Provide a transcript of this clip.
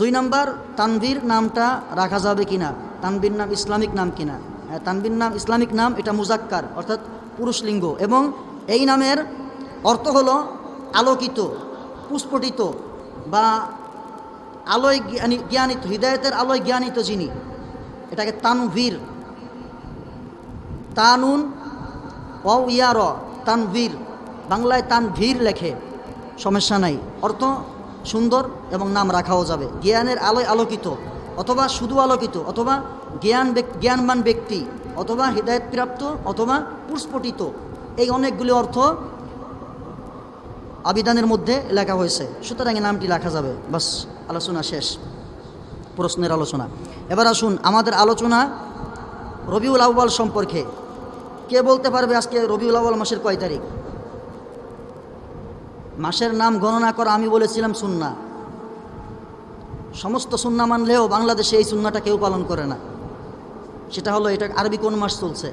দুই নাম্বার তানভীর নামটা রাখা যাবে কিনা? তানভীর নাম ইসলামিক নাম কিনা? হ্যাঁ, তানভীর নাম ইসলামিক নাম এটা মুজাক্কার অর্থাৎ পুরুষ লিঙ্গ। এবং এই নামের অর্থ হলো আলোকিত পুষ্পটিত বা আলোয় জ্ঞানী জ্ঞানিত হৃদায়তের আলোয় জ্ঞানিত যিনি এটাকে তানভীর। তানুন ও ইয়ার তানভীর। বাংলায় তানভীর লেখে সমস্যা নাই। অর্থ সুন্দর এবং নাম রাখাও যাবে। জ্ঞানের আলোয় আলোকিত, অথবা শুধু আলোকিত, অথবা জ্ঞান জ্ঞানবান ব্যক্তি, অথবা হৃদায়তপ্রাপ্ত অথবা পুষ্পটিত এই অনেকগুলি অর্থ আবিধানের মধ্যে লেখা হয়েছে। সুতরাং নামটি লেখা যাবে। বাস, আলোচনা শেষ। প্রশ্নের আলোচনা। এবার আসুন আমাদের আলোচনা রবিউল আউ্বাল সম্পর্কে। কে বলতে পারবে আজকে রবিউল আউ্বাল মাসের কয় তারিখ? মাসের নাম গণনা করা, আমি বলেছিলাম সুন্না। সমস্ত সুন্না মানলেও বাংলাদেশে এই সুন্নাটা কেউ পালন করে না। সেটা হলো, এটা আরবি কোন মাস চলছে?